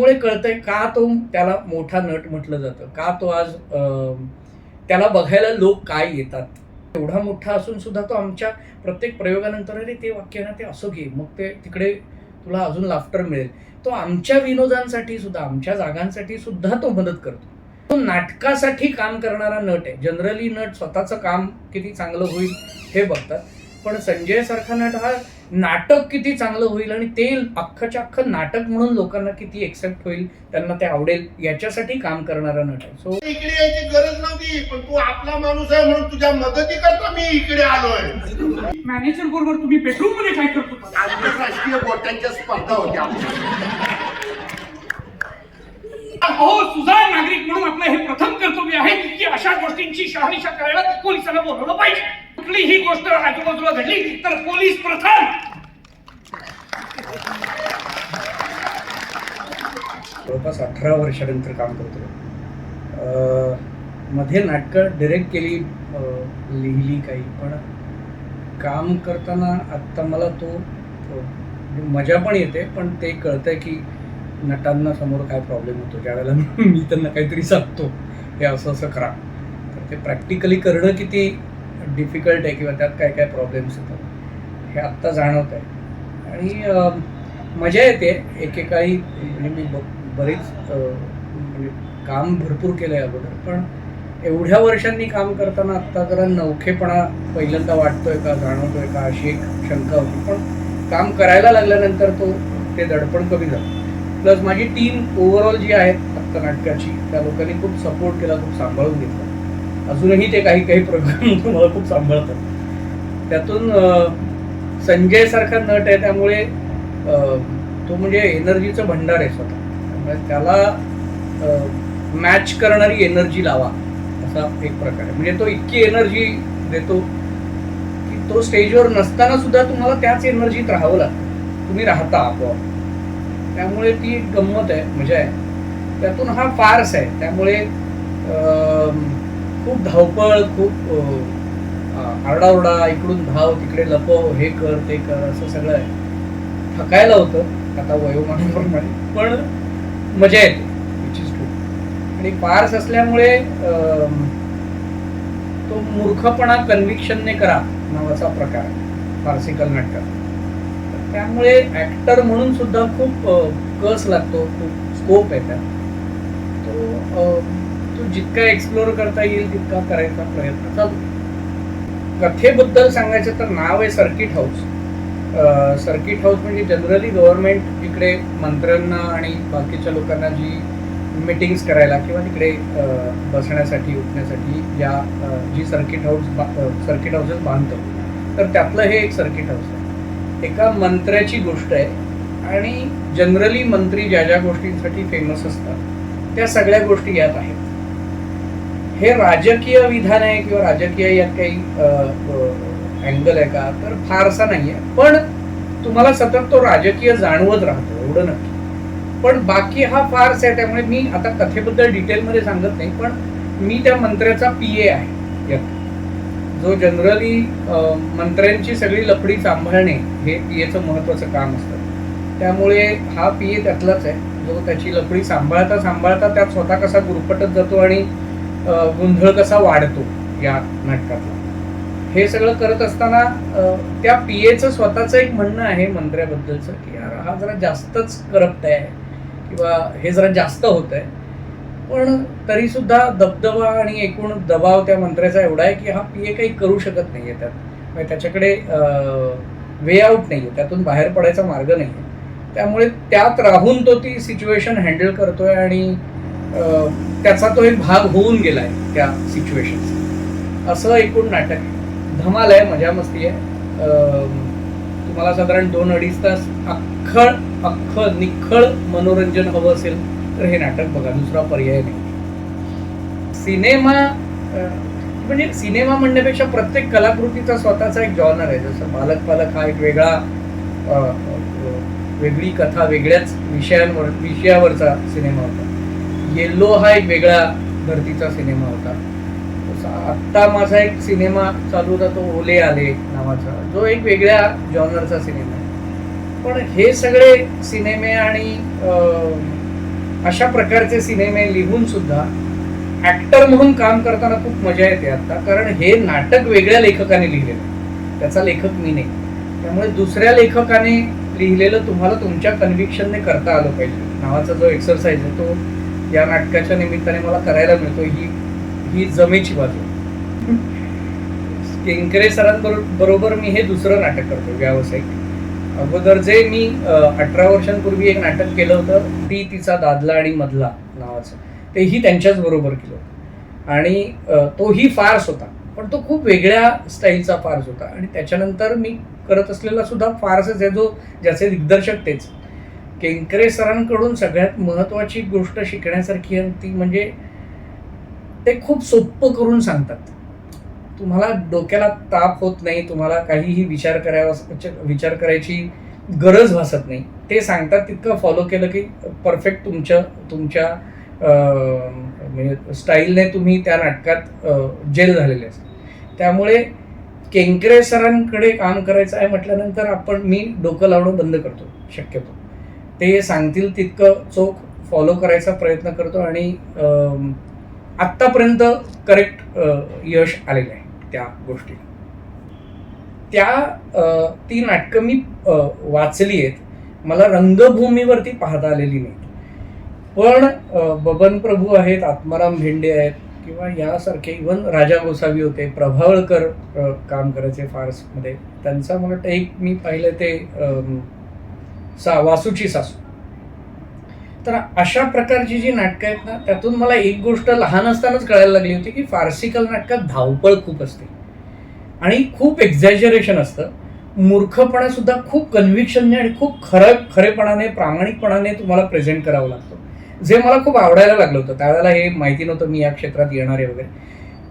त्यामुळे कळतंय का तो त्याला मोठा नट म्हटलं जातं. का तो आज त्याला बघायला लोक काय येतात? एवढा मोठा असून सुद्धा तो आमच्या प्रत्येक प्रयोगानंतर अरे ते वाक्य ना ते असं घे. मग ते तिकडे तुला अजून लाफ्टर मिळेल. तो आमच्या विनोदांसाठी सुद्धा आमच्या जागांसाठी सुद्धा तो मदत करतो. तो नाटकासाठी काम करणारा नट आहे. जनरली नट स्वतःचं काम किती चांगलं होईल हे बघतात. पण संजय सारखा नट हा नाटक किती चांगलं होईल आणि ते अख्खच्या अख्खं नाटक म्हणून लोकांना किती एक्सेप्ट होईल त्यांना ते आवडेल याच्यासाठी काम करणारा नट आहे. सो इकडे यायची गरज नव्हती पण तू आपला माणूस आहे म्हणून तुझ्या मदती करता मी इकडे आलोय. मॅनेजर बरोबर तुम्ही बेडरूममध्ये काय करतो? आंतरराष्ट्रीय गोट्यांच्या स्पर्धा होत्या. अहो सुजाण नागरिक म्हणून आपलं हे प्रथम कर्तव्य आहे की अशा गोष्टींची शहानिशा करायला पोलिसांना बोलवलं पाहिजे. कुठली ही गोष्ट आजूबाजूला घडली तर पोलीस प्रथम जवळपास अठरा वर्षानंतर काम करतो मध्ये नाटकं डिरेक्ट केली लिहिली काही पण काम करताना आत्ता मला तो म्हणजे मजा पण येते पण ते कळतंय की नटांना समोर काय प्रॉब्लेम होतो. ज्यावेळेला मी त्यांना काहीतरी सांगतो हे असं असं करा. तर ते प्रॅक्टिकली करणं किती डिफिकल्ट आहे किंवा त्यात काय काय प्रॉब्लेम्स येतात हे आत्ता जाणवत आहे आणि मजा येते एकेकाळी म्हणजे मी बघ बरीच म्हणजे काम भरपूर केलं आहे अगोदर पण एवढ्या वर्षांनी काम करताना आत्ता जरा नवखेपणा पहिल्यांदा वाटतोय का जाणवतोय का अशी एक शंका होती. पण काम करायला लागल्यानंतर तो ते दडपण कमी झालं. प्लस माझी टीम ओव्हरऑल जी आहे आत्ता नाटकाची त्या लोकांनी खूप सपोर्ट केला खूप सांभाळून घेतला. अजूनही ते काही काही प्रोग्राम तुम्हाला खूप सांभाळतात. त्यातून संजयसारखा नट आहे त्यामुळे तो म्हणजे एनर्जीचं भंडार आहे स्वतः. म्हणजे त्याला मॅच करणारी एनर्जी लावा. असा एक प्रकार आहे. म्हणजे तो इतकी एनर्जी देतो की तो स्टेजवर नसताना सुद्धा तुम्हाला त्याच एनर्जीत राहावं लागतं. तुम्ही राहता आपोआप. त्यामुळे ती गंमत आहे मजा आहे. त्यातून हा फार्स आहे. त्यामुळे खूप धावपळ खूप आरडाओरडा इकडून धाव तिकडे लपव हे कर ते कर असं सगळं आहे. थकायला होतं. आता वयोमानाप्रमाणे. पण मजा येते विच इज ट्रू आणि पार्स असल्यामुळे तो मूर्खपणा कन्व्हिक्शनने करा नावाचा प्रकार नाटकात तर त्यामुळे ऍक्टर म्हणून सुद्धा खूप कस लागतो खूप स्कोप आहे त्यात. तो तो जितका एक्सप्लोर करता येईल तितका करायचा प्रयत्न चालू. कथेबद्दल सांगायचं तर नाव आहे सर्किट हाऊस सर्किट हाऊस म्हणजे जनरली गव्हर्नमेंट इकडे मंत्र्यांना आणि बाकीच्या लोकांना जी मिटिंग्स करायला किंवा तिकडे बसण्यासाठी उठण्यासाठी या जी सर्किट हाऊस सर्किट हाऊसेस बांधतो तर त्यातलं हे एक सर्किट हाऊस आहे. एका मंत्र्याची गोष्ट आहे आणि जनरली मंत्री ज्या ज्या गोष्टींसाठी फेमस असतात त्या सगळ्या गोष्टी यात आहेत. हे राजकीय विधान आहे किंवा राजकीय यात काही अँगल आहे का तर फारसा नाही आहे पण तुम्हाला सतत तो राजकीय जाणवत राहतो एवढं नक्की. पण बाकी हा फार्स आहे त्यामुळे मी आता कथेबद्दल डिटेलमध्ये सांगत नाही पण मी त्या मंत्र्याचा पी ए आहे. यात जो जनरली मंत्र्यांची सगळी लफडी सांभाळणे हे पी एचं महत्त्वाचं काम असतं. त्यामुळे हा पी ए त्यातलाच आहे. जो त्याची लफडी सांभाळता सांभाळता त्यात स्वतः कसा गुरपटत जातो आणि गोंधळ कसा वाढतो या नाटकातला. हे सगळं करत असताना त्या पी एचं स्वतःचं एक म्हणणं आहे मंत्र्याबद्दलचं की यार हा जरा जास्तच करप्ट आहे किंवा हे जरा जास्त होत आहे. पण तरीसुद्धा दबदबा आणि एकूण दबाव त्या मंत्र्याचा एवढा आहे की हा पी ए काही करू शकत नाही आहे त्यात. म्हणजे त्याच्याकडे वे आउट आहे त्यातून बाहेर पडायचा मार्ग नाही आहे त्यामुळे त्यात राहून तो ती सिच्युएशन हँडल करतोय आणि त्याचा तो एक भाग होऊन गेला आहे त्या सिच्युएशनचा असं एकूण नाटक आहे. धमाल आहे मजा मस्ती आहे. तुम्हाला साधारण दोन अडीच तास अख्खळ अख्खं निखळ मनोरंजन हवं असेल तर हे नाटक बघा दुसरा पर्याय नाही. सिनेमा म्हणजे सिनेमा म्हणण्यापेक्षा प्रत्येक कलाकृतीचा स्वतःचा एक जॉनर आहे. जसं बालक पालक हा एक वेगळा वेगळी कथा वेगळ्याच विषयांवर विषयावरचा सिनेमा होता. येल्लो हा एक वेगळा धर्तीचा सिनेमा होता. आत्ता माझा एक सिनेमा चालू होता तो ओले आले नावाचा. जो एक वेगळ्या जॉनरचा सिनेमा आहे. पण हे सगळे सिनेमे आणि अशा प्रकारचे सिनेमे लिहून सुद्धा ऍक्टर म्हणून काम करताना खूप मजा येते आता. कारण हे नाटक वेगळ्या लेखकाने लिहिलेलं आहे. त्याचा लेखक मी नाही. त्यामुळे दुसऱ्या लेखकाने लिहिलेलं तुम्हाला तुमच्या कन्व्हिक्शनने करता आलं पाहिजे. नावाचा जो एक्सरसाइज आहे तो या नाटकाच्या निमित्ताने मला करायला मिळतो ही ही जमेची बाजू. केंकरे सरांबरोबर बरोबर मी हे दुसरं नाटक करतो व्यावसायिक. अगोदर जे मी अठरा वर्षांपूर्वी एक नाटक केलं होतं ती तिचा दादला आणि मधला नावाचं. तेही त्यांच्याच बरोबर केलं होतं. आणि तोही फार्स होता पण तो खूप वेगळ्या स्टाईलचा फार्स होता. आणि त्याच्यानंतर मी करत असलेला सुद्धा फार्सच आहे जो ज्याचे दिग्दर्शक तेच. केंकरे सरांकडून सगळ्यात महत्त्वाची गोष्ट शिकण्यासारखी आहे ती म्हणजे ते खूप सोपं करून सांगतात. तुम्हाला डोक्याला ताप होत नाही तुम्हाला काहीही विचार करावा विचार करायची गरज भासत नाही. ते सांगतात तितकं फॉलो केलं की परफेक्ट तुमच्या तुमच्या म्हणजे स्टाईलने तुम्ही त्या नाटकात जेल झालेले असतात. त्यामुळे केंकरे सरांकडे काम करायचं आहे म्हटल्यानंतर आपण मी डोकं लावणं बंद करतो शक्यतो. ते सांगतील तितकं चोख फॉलो करायचा प्रयत्न करतो आणि आत्तापर्यंत करेक्ट यश आलेलं आहे त्या गोष्टी त्या ती नाटकं मी वाचली आहेत. मला रंगभूमीवरती पाहता आलेली नाही पण बबन प्रभू आहेत आत्माराम भेंडे आहेत किंवा यासारखे इवन राजा गोसावी होते प्रभावळकर काम करायचे फार्समध्ये. त्यांचा मला वाटतं एक मी पाहिलं ते सा वासूची सासू. तर अशा प्रकारची जी नाटकं आहेत ना त्यातून मला एक गोष्ट लहान असतानाच कळायला लागली होती की फार्सिकल नाटकात धावपळ खूप असते. आणि खूप एक्झॅजरेशन असतं. मूर्खपणा सुद्धा खूप कन्व्हिक्शनने आणि खूप खरं खरेपणाने प्रामाणिकपणाने तुम्हाला प्रेझेंट करावं लागतं. जे मला खूप आवडायला लागलं होतं. त्यावेळेला हे माहिती नव्हतं मी या क्षेत्रात येणार आहे वगैरे.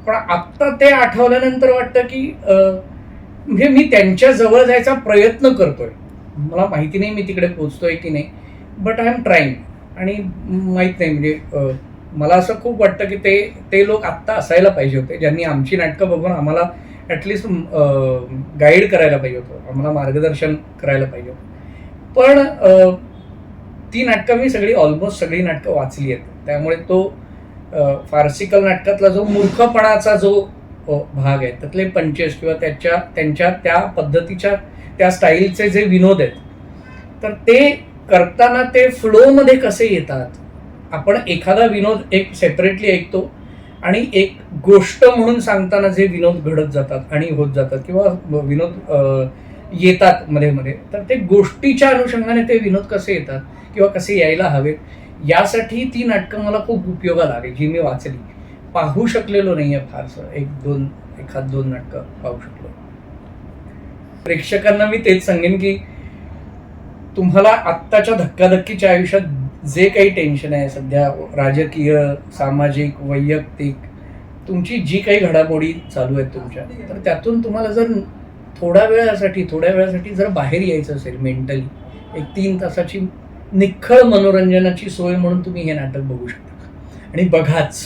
पण आत्ता ते आठवल्यानंतर वाटतं की म्हणजे मी त्यांच्या जवळ जायचा प्रयत्न करतोय. मला माहिती नाही मी तिकडे पोहोचतोय की नाही. बट आय एम ट्राईंग आणि माहीत नाही म्हणजे मला असं खूप वाटतं की ते ते लोक आत्ता असायला पाहिजे होते ज्यांनी आमची नाटकं बघून आम्हाला ॲटलिस्ट गाईड करायला पाहिजे होतं आम्हाला मार्गदर्शन करायला पाहिजे होतं. पण ती नाटकं मी सगळी ऑलमोस्ट सगळी नाटकं वाचली आहेत. त्यामुळे तो फार्सिकल नाटकातला जो मूर्खपणाचा जो भाग आहे त्यातले पंचेस किंवा त्याच्या त्यांच्या त्या पद्धतीच्या त्या स्टाईलचे जे विनोद आहेत तर ते करताना ते फ्लोमध्ये कसे येतात? आपण एखादा विनोद एक सेपरेटली ऐकतो आणि एक गोष्ट म्हणून सांगताना जे विनोद घडत जातात आणि होत जातात किंवा विनोद येतात मध्ये मध्ये तर ते गोष्टीच्या अनुषंगाने ते विनोद कसे येतात किंवा कसे यायला हवेत यासाठी ती नाटकं मला खूप उपयोगाला आली जी मी वाचली. पाहू शकलेलो नाही आहे फारसं. एक दोन एखाद दोन नाटकं पाहू शकलो. प्रेक्षकांना मी तेच सांगेन की तुम्हाला आत्ताच्या धक्काधक्कीच्या आयुष्यात जे काही टेन्शन आहे सध्या राजकीय सामाजिक वैयक्तिक तुमची जी काही घडामोडी चालू आहेत तुमच्या तर त्यातून तुम्हाला जर थोड्या वेळासाठी थोड्या वेळासाठी जर बाहेर यायचं असेल मेंटली एक तीन तासाची निखळ मनोरंजनाची सोय म्हणून तुम्ही हे नाटक बघू शकता. आणि बघाच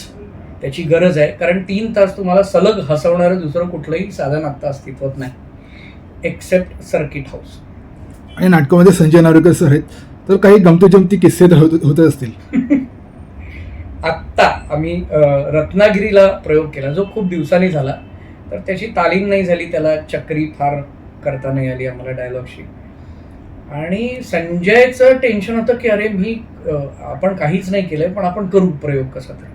त्याची गरज आहे कारण तीन तास तुम्हाला सलग हसवणारं दुसरं कुठलंही साधन आत्ता अस्तित्वात नाही एक्सेप्ट सर्किट हाऊस आणि नाटकामध्ये संजय नार्वेकर सर आहेत. तर काही गमतीजमती किस्से तर होत होत असतील. आत्ता आम्ही रत्नागिरीला प्रयोग केला जो खूप दिवसांनी झाला. तर त्याची तालीम नाही झाली त्याला चक्री फार करता नाही आली आम्हाला डायलॉगशी आणि संजयचं टेन्शन होतं की अरे मी आपण काहीच नाही केलंय पण आपण करू प्रयोग कसा तरी.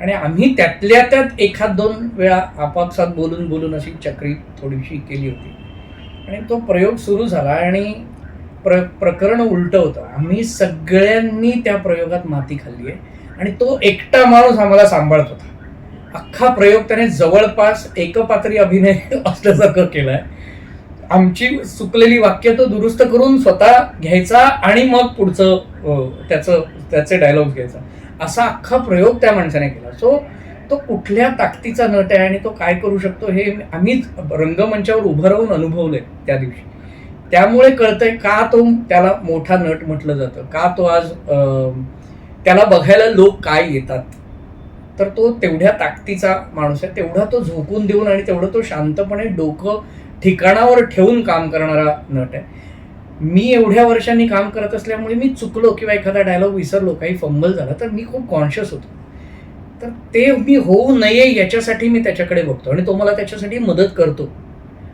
आणि आम्ही त्यातल्या त्यात एखाद दोन वेळा आपापसात बोलून बोलून अशी चक्री थोडीशी केली होती. आणि तो प्रयोग सुरू झाला आणि प्र प्रकरण उलटं होतं. आम्ही सगळ्यांनी त्या प्रयोगात माती खाल्ली आहे. आणि तो एकटा माणूस आम्हाला सांभाळत होता. अख्खा प्रयोग त्याने जवळपास एकपात्री अभिनय असल्यासारखं केलाय. आमची चुकलेली वाक्य तो दुरुस्त करून स्वतः घ्यायचा आणि मग पुढचं त्याचं त्याचे डायलॉग घ्यायचा. असा अख्खा प्रयोग त्या माणसाने केला. सो तो कुठल्या ताकदीचा नट आहे आणि तो काय करू शकतो हे आम्हीच रंगमंचावर उभं राहून अनुभवलंय त्या दिवशी. त्यामुळे कळतंय का तो त्याला मोठा नट म्हटलं जातं. का तो आज त्याला बघायला लोक काय येतात. तर तो तेवढ्या ताकदीचा माणूस आहे. तेवढा तो झोकून देऊन आणि तेवढं तो शांतपणे डोकं ठिकाणावर ठेवून काम करणारा नट आहे. मी एवढ्या वर्षांनी काम करत असल्यामुळे मी चुकलो किंवा एखादा डायलॉग विसरलो काही फंबल झाला तर मी खूप कॉन्शियस होतो. तर ते मी होऊ नये याच्यासाठी मी त्याच्याकडे बघतो आणि तो मला त्याच्यासाठी मदत करतो.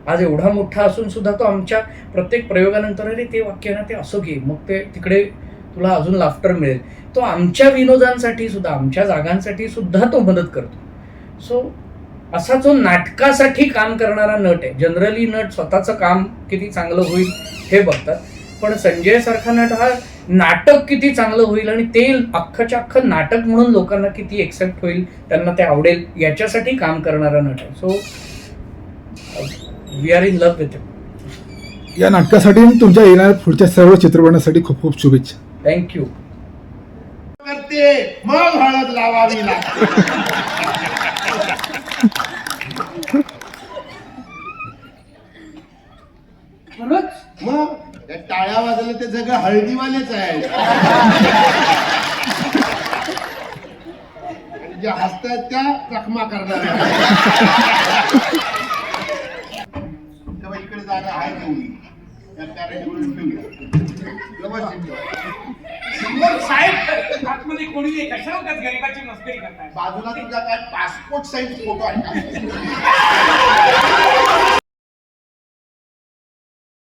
आज एवढा मोठा असून सुद्धा तो आमच्या प्रत्येक प्रयोगानंतर अरे ते वाक्य ना ते असो घे मग ते तिकडे तुला अजून लाफ्टर मिळेल. तो आमच्या विनोदांसाठी सुद्धा आमच्या जागांसाठी सुद्धा तो मदत करतो. सो असा जो नाटकासाठी काम करणारा नट आहे जनरली नट स्वतःचं काम किती चांगलं होईल हे बघतात. पण संजय सारखा नट हा नाटक किती चांगलं होईल आणि ते अख्खच्या अख्खं नाटक म्हणून लोकांना किती एक्सेप्ट होईल त्यांना ते आवडेल याच्यासाठी काम करणारा नट आहे so we are in love with या नाटकासाठी तुमच्या येणाऱ्या पुढच्या सर्व चित्रपटासाठी खूप खूप शुभेच्छा. थँक्यू करते मग हळद लावावी लागते. खरंच मग? त्या टाळ्या वाजवल्या ते सगळं हळदीवालेच आहे आणि ज्या हसतायत त्या जखमा करणार. तेव्हा इकडे जागा आहे तेवढी त्या ठेवूया. साहेब आतमध्ये कोणी नाही. कशाला उगाच गरीबाची मस्करी करताय? बाजूला तुझा काय पासपोर्ट साईज फोटो आहे?